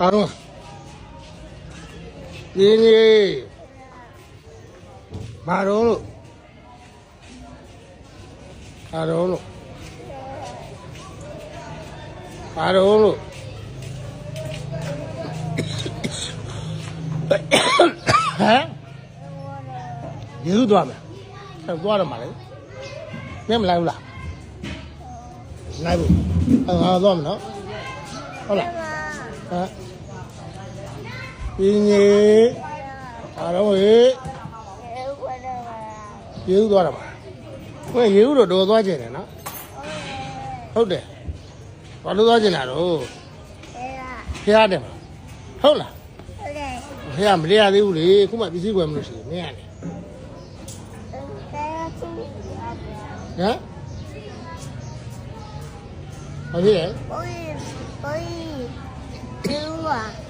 ဘာတော့ရင်းကြီးဘာတော့လို့ဘာတော့လို့ဘာတော့လို့ဟမ်ယေစုသွားမယ်ဆက်သွားတော့မှာလေမင်းမလိုက်ဘူးလားလိုက်ဘူးအဲငါသွားမယ်နော်ဟုတ်လားဟမ် ပြင်းကြီးအားလုံးရေရေဦးသွားတာပါဘယ်ရေဦးတော့တော်သွားကျင်တယ်နော်ဟုတ်တယ်ဘာလို့သွားကျင်တာတော့ဖះတယ်မလားဟုတ်လားဖះမလေးရသေးဘူးလေခုမှပစ္စည်းကွယ်မလို့ရှိရင်မင်းရတယ်ဟမ်ဘာဖြစ်လဲညဟမ် एक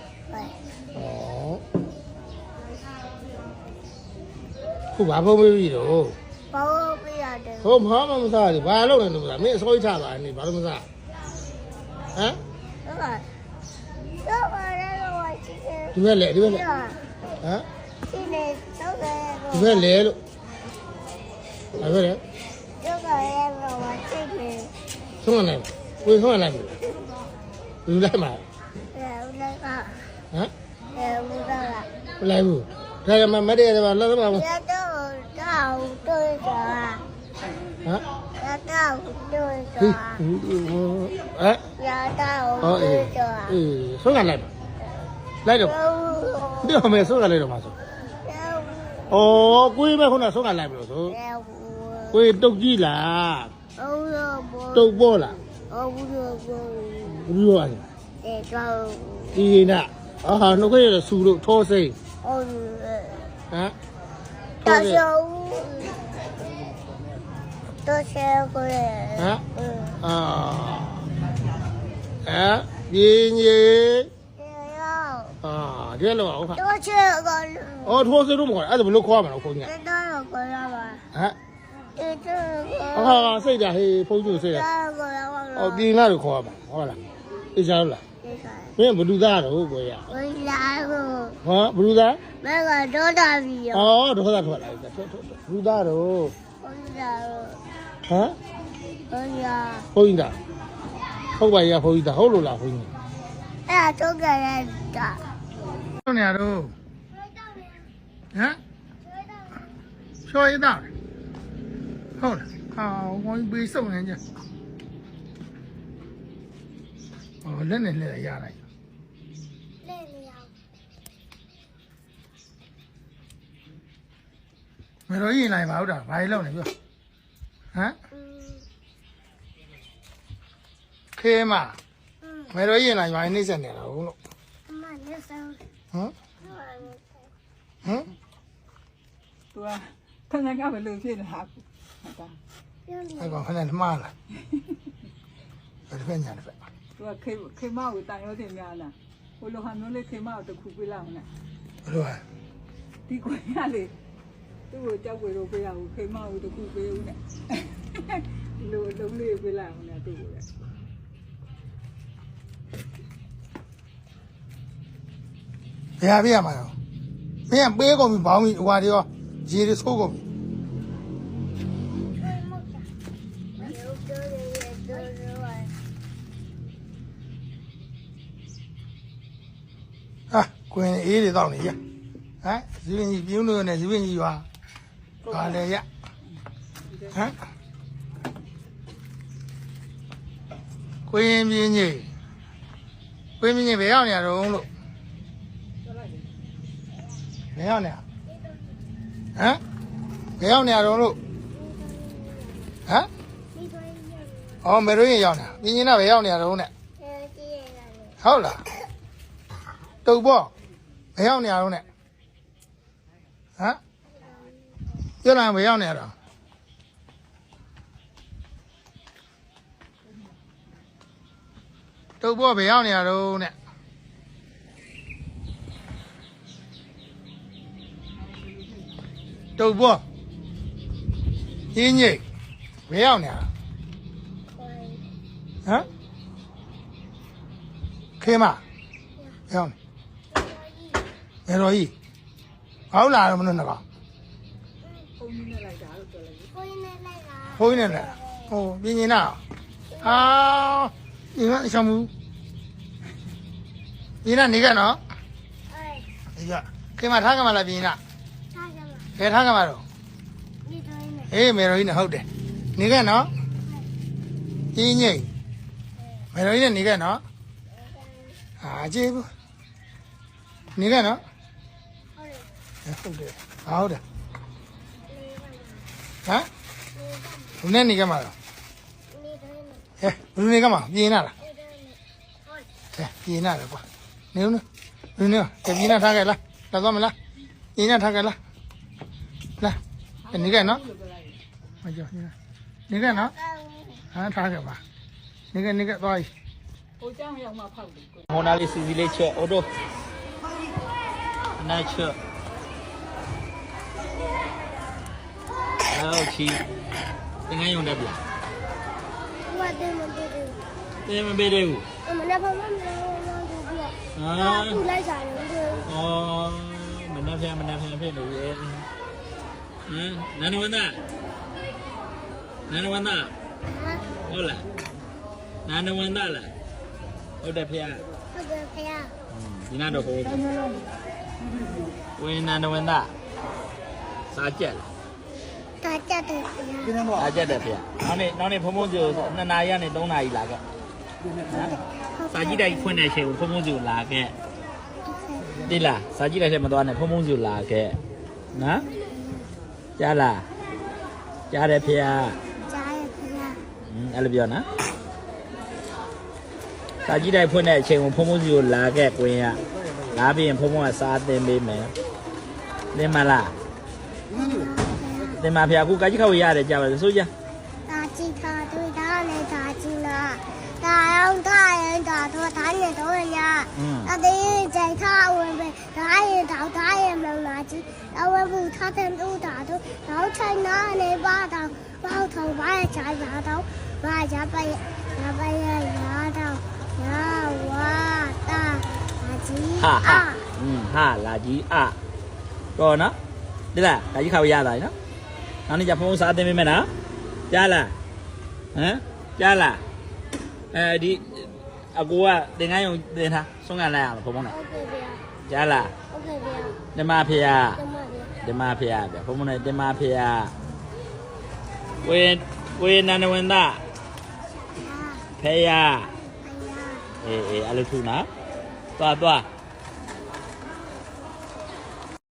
ခုဘာဖုံးပေးပြီတော့ဘာလို့ပြရတယ်ဟိုဘာမှမစားဘူးဘာလုပ်လဲလို့မစားမင်းအစိုးရချပါနေဘာလို့မစားဟမ်ဟုတ်ပါတော့ဘာလဲတော့ချစ်တယ်ဒီဘက်လေဒီဘက်လေဟမ်ချစ်နေတော့လေဒီဘက်လေလို့ဘာဘက်လဲတော့ဘာလဲတော့ချစ်တယ်ဆုံးမနိုင်ဘူးဝေဆုံးမနိုင်ဘူးလူလိုက်မှာလူလိုက်ပါဟမ်လူလိုက်ပါလူလိုက်ဘူးဒါကမှမတည့်ရတော့လောက်တော့ ဟမ် Ya tahu tu ဟမ် doa. ဟမ် Ya tahu ဟော tu အေး doa. အေးဆုံးရလိုက်ပါလိုက်တော့ Tahu. ဒီအောင်မယ်ဆုံးရလိုက်တော့မှာဆို Tahu. ဩကိုယ်ပဲခုနဆုံးရလိုက်ပြီလို့ဆို Tahu. ကိုယ်တုတ်ကြည့်လား Oh no bo. တုတ်ပေါ်လား Oh no bo. ဘူးရောအဲ့ Eh tahu. ဒီနာအာနှုတ်ခွေးရဆူလို့ထောစိမ့် Oh. ဟ မ် Tahu. Tu saya ko. ဟမ် Hmm. အာအဲပြင်းကြီး Ya. အာဒီလိုပါဟုတ်ခါ Tu saya ko. အော်ထောစိမ့်လို့မခေါ်အဲ့ဒါဘယ်လိုခေါ်ရမလဲခုညဟ Tu tahu ko la ba. မ် Tu tahu ko. အာစိတ်တာဟေးဖုန်းကျစိတ်တာ Tahu ko la ba. အော်ပြင်းလာလို့ခေါ်ရမှာဟုတ်လားအေးကြလို့လား Tahu. မင်းဘလူသားတော့ကိုရဝိလာကိုဟောဘလူသားမကတော့တာပြီရောအော်ဒေါသထွက်လာပြီထွက်ထွက်ဘလူသားတော့ ဝိလာကိုဟမ်ဝိလာဖုန်းကြီးတာဟုတ်ပါရဲ့ဖုန်းကြီးတာဟုတ်လို့လားဖုန်းကြီးအဲ့ဒါတော့ကြရတာဟုတ်နေရတော့ဟမ်ချောရတာဟုတ်လားဟာဝိုင်းပေးစုံနေကြအော်လက်နဲ့လက်ရလိုက်လဲနေရမတော်ရင်လိုက်ပါဟုတ်တာဘာလို့လုပ်နေပြော ဟမ်ခဲမမေတော်ရင်လာရွာနေဆက်နေတာဟုတ်လို့အမလက်ဆောင်ဟမ်ဟမ်သူကခဏကဘယ်လိုဖြစ်လာဟုတ်တာအဲ့ကောင်ခဏမှားလာဘယ်ဖက်ညာလဲဖက်သူကခဲခဲမကိုတန်ရုံးတင်များလားဟိုလိုဟာမျိုးလေးခဲမကိုတခုပြလိုက်အောင်လားဘယ်လိုဟာဒီကွာလေ သူ့ကိုကြောက်ွယ်လို့ပြရအောင်ခေမကိုတစ်ခုပေးဦးနဲ့ဒီလိုလုံးလေးပြလိုက်အောင်နဲ့သူ့ကိုရဘယ်ဟာပြရမှာတော့မင်းကပေးကုန်ပြီဘောင်းပြီဟွာတွေရောရေတွေဆိုးကုန်ပြီရုပ်တော့ရရတော့တော့ဟာကွင်းအေးတွေတောက်နေရဟမ်ဇီးပင် ဘာလဲရဟမ်ကွင်းပြင်းကြီးကွင်းပြင်းကြီးဘယ်ရောက်နေရတော့လို့ဘယ်ရောက်နေရဟမ်ဘယ်ရောက်နေရတော့လို့ဟမ်ဒီကိုရရအော်မေရိုးရင်ရောက်နေတာပြင်းကြီးကဘယ်ရောက်နေရတော့နဲ့အဲကြည့်ရတယ်ဟုတ်လားတုတ်ပေါ့ဘယ်ရောက်နေရတော့ ਨੇ ဟမ် ပြောလိုက်ဘယ်ရောက်နေရတော့တုတ်ဘောဘယ်ရောက်နေရတော့ ਨੇ တုတ်ဘောရင်းညိတ်ဘယ်ရောက်နေရတော့ဟမ်ခေမဘယ်ရောက်နေဘယ်တော်ကြီးဟောက်လာတော့မလို့နှကောင် ဘုန်းကြီးနဲ့လိုက်တာလို့ပြောလိုက်တယ် ကိုင်းနဲ့လိုက်တာ ဘုန်းကြီးနဲ့လည်းဟိုပြင်းနေနာဟာဒီမှာရှောင်းမှုဒီနာနေကနော်အေးဒီကခေမထားကမလားပြင်းနာထားကြမှာဘယ်ထားကမတော့ဒီတိုင်းနဲ့အေးမေတော်ကြီးနဲ့ဟုတ်တယ်နေကနော်ရင်းညိတ်မေတော်ကြီးနဲ့နေကနော်ဟာကြည့်ဘူးနေကနော်ဟုတ်တယ်ဟုတ်တယ်ဟာဟုတ်တယ်ဟမ် उन्हें नहीं कमा है उन्हें कमा ये ना ला है ये ना ला पा नहीं ना नहीं ना ये ना था क्या ला लगा मिला ये ना था क्या ला ला नहीं क्या ना मज़ा नहीं क्या ना हाँ था क्या बा नहीं क्या नहीं क्या तो आई ဟောနာလေးစီစီလေးချက်အော်တော့နာချက်အော်ချီ တင်ငန်းယုံတယ်ဗျာဘာတယ်မတယ်တင်မပေးသေးဘူးအမနဲ့ဘာမှမလုပ်ဘူးပြဟာအာသူလိုက်စားတယ်ဘယ်အော်မနှက်ဖျားမနှက်ဖျားဖြစ်နေပြီဟမ်နန္ဒဝန္ဒနန္ဒဝန္ဒဟာဟုတ်လားနန္ဒဝန္ဒလားဟုတ်တယ်ဖေ။ဟုတ်ကဲ့ဖေရဒီနာတော့ဟိုဝင်းနန္ဒဝန္ဒစားကြက်လား တာကြတယ်ဖေရအားကြက်တယ်ဖေ။နောက်နေ့နောက်နေ့ဖုံဖုံးစီကို2နာရီကနေ3နာရီလာခဲ့။စာကြည့်တိုက်ဖွင့်တဲ့အချိန်ကိုဖုံဖုံးစီကိုလာခဲ့။တိလားစာကြည့်တိုက်ထဲမသွားနဲ့ဖုံဖုံးစီကိုလာခဲ့။နော်။ကြားလား။ကြားတယ်ဖေ။ကြားရဖေရဟင်းအဲ့လိုပြောနော်။စာကြည့်တိုက်ဖွင့်တဲ့အချိန်ကိုဖုံဖုံးစီကိုလာခဲ့ကွင်းရ။လာပြီးရင်ဖုံဖုံးကစားသင်ပေးမယ်။သင်မလား။ တင်ပါဖေအခုကာကြီးခောက်ရတယ်ကြပါစို့ဆိုကြ打鸡他对他的打鸡呢，打让大人打他，他也都一样。嗯那等于在他外面，他也打，他也没拿鸡，然后不他们都打他，然后在那里把他包头把人家拿到，把人家把人家把人拿到，然后我打打鸡ဟာဟာ啊。อืมဟာလာကြီးအတော့နော်ဒီလားကာကြီးခောက်ရတာနော် နောက်နေ့ကျဖုန်းစားတင်ပေးမယ်နော်ကြားလားဟမ်ကြားလားအဲဒီအကိုကတင်ငန်းရုံတင်ထားဆုံးကန်လိုက်ရမှာဘုံဘုံနဲ့ကြားလားဟုတ်ကဲ့ဗျာတင်မဖေယားတင်မဖေယားဗျာဘုံဘုံနဲ့တင်မဖေယားဝေဝေနန္ဒဝန္ဒဖေယားအေးအေးအဲ့လိုထူနော်သွားသွား